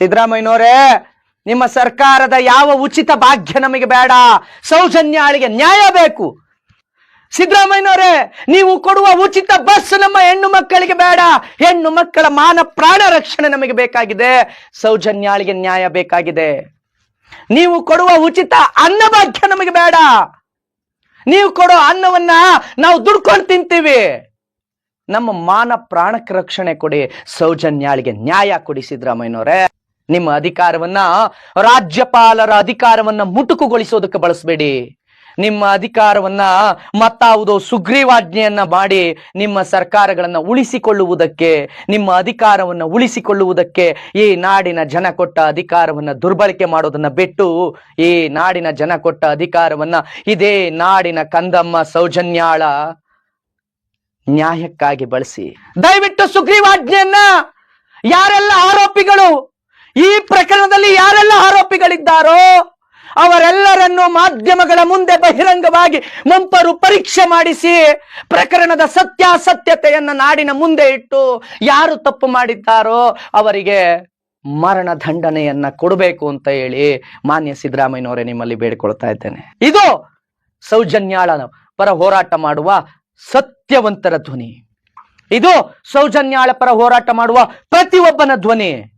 ಸಿದ್ದರಾಮಯ್ಯನವರೇ, ನಿಮ್ಮ ಸರ್ಕಾರದ ಯಾವ ಉಚಿತ ಭಾಗ್ಯ ನಮಗೆ ಬೇಡ, ಸೌಜನ್ಯಾಳಿಗೆ ನ್ಯಾಯ ಬೇಕು. ಸಿದ್ದರಾಮಯ್ಯನವರೇ, ನೀವು ಕೊಡುವ ಉಚಿತ ಬಸ್ ನಮ್ಮ ಹೆಣ್ಣು ಮಕ್ಕಳಿಗೆ ಬೇಡ, ಹೆಣ್ಣು ಮಕ್ಕಳ ಮಾನ ಪ್ರಾಣ ರಕ್ಷಣೆ ನಮಗೆ ಬೇಕಾಗಿದೆ, ಸೌಜನ್ಯಾಳಿಗೆ ನ್ಯಾಯ ಬೇಕಾಗಿದೆ. ನೀವು ಕೊಡುವ ಉಚಿತ ಅನ್ನ ಭಾಗ್ಯ ನಮಗೆ ಬೇಡ. ನೀವು ಕೊಡೋ ಅನ್ನವನ್ನ ನಾವು ದುಡ್ಕೊಂಡು ತಿಂತೀವಿ. ನಮ್ಮ ಮಾನ ಪ್ರಾಣಕ್ಕೆ ರಕ್ಷಣೆ ಕೊಡಿ, ಸೌಜನ್ಯಾಳಿಗೆ ನ್ಯಾಯ ಕೊಡಿ ಸಿದ್ದರಾಮಯ್ಯನವರೇ. ನಿಮ್ಮ ಅಧಿಕಾರವನ್ನ ರಾಜ್ಯಪಾಲರ ಅಧಿಕಾರವನ್ನ ಮುಟುಕುಗೊಳಿಸೋದಕ್ಕೆ ಬಳಸಬೇಡಿ. ನಿಮ್ಮ ಅಧಿಕಾರವನ್ನ ಮತ್ತಾವುದೋ ಸುಗ್ರೀವಾಜ್ಞೆಯನ್ನ ಮಾಡಿ ನಿಮ್ಮ ಸರ್ಕಾರಗಳನ್ನ ಉಳಿಸಿಕೊಳ್ಳುವುದಕ್ಕೆ, ನಿಮ್ಮ ಅಧಿಕಾರವನ್ನ ಉಳಿಸಿಕೊಳ್ಳುವುದಕ್ಕೆ ಈ ನಾಡಿನ ಜನ ಕೊಟ್ಟ ಅಧಿಕಾರವನ್ನ ದುರ್ಬಳಕೆ ಮಾಡೋದನ್ನ ಬಿಟ್ಟು ಈ ನಾಡಿನ ಜನ ಕೊಟ್ಟ ಅಧಿಕಾರವನ್ನ ಇದೇ ನಾಡಿನ ಕಂದಮ್ಮ ಸೌಜನ್ಯಾಳ ನ್ಯಾಯಕ್ಕಾಗಿ ಬಳಸಿ. ದಯವಿಟ್ಟು ಸುಗ್ರೀವಾಜ್ಞೆಯನ್ನ ಯಾರೆಲ್ಲ ಆರೋಪಿಗಳು ಈ ಪ್ರಕರಣದಲ್ಲಿ ಯಾರೆಲ್ಲ ಆರೋಪಿಗಳಿದ್ದಾರೋ ಅವರೆಲ್ಲರನ್ನು ಮಾಧ್ಯಮಗಳ ಮುಂದೆ ಬಹಿರಂಗವಾಗಿ ಮಂಪರು ಪರೀಕ್ಷೆ ಮಾಡಿಸಿ ಪ್ರಕರಣದ ಸತ್ಯಾಸತ್ಯತೆಯನ್ನ ನಾಡಿನ ಮುಂದೆ ಇಟ್ಟು ಯಾರು ತಪ್ಪು ಮಾಡಿದ್ದಾರೋ ಅವರಿಗೆ ಮರಣ ದಂಡನೆಯನ್ನ ಕೊಡಬೇಕು ಅಂತ ಹೇಳಿ ಮಾನ್ಯ ಸಿದ್ದರಾಮಯ್ಯನವರೇ ನಿಮ್ಮಲ್ಲಿ ಬೇಡಿಕೊಳ್ತಾ ಇದ್ದೇನೆ. ಇದು ಸೌಜನ್ಯಾಳ ಪರ ಹೋರಾಟ ಮಾಡುವ ಸತ್ಯವಂತರ ಧ್ವನಿ. ಇದು ಸೌಜನ್ಯಾಳ ಪರ ಹೋರಾಟ ಮಾಡುವ ಪ್ರತಿಯೊಬ್ಬನ ಧ್ವನಿ.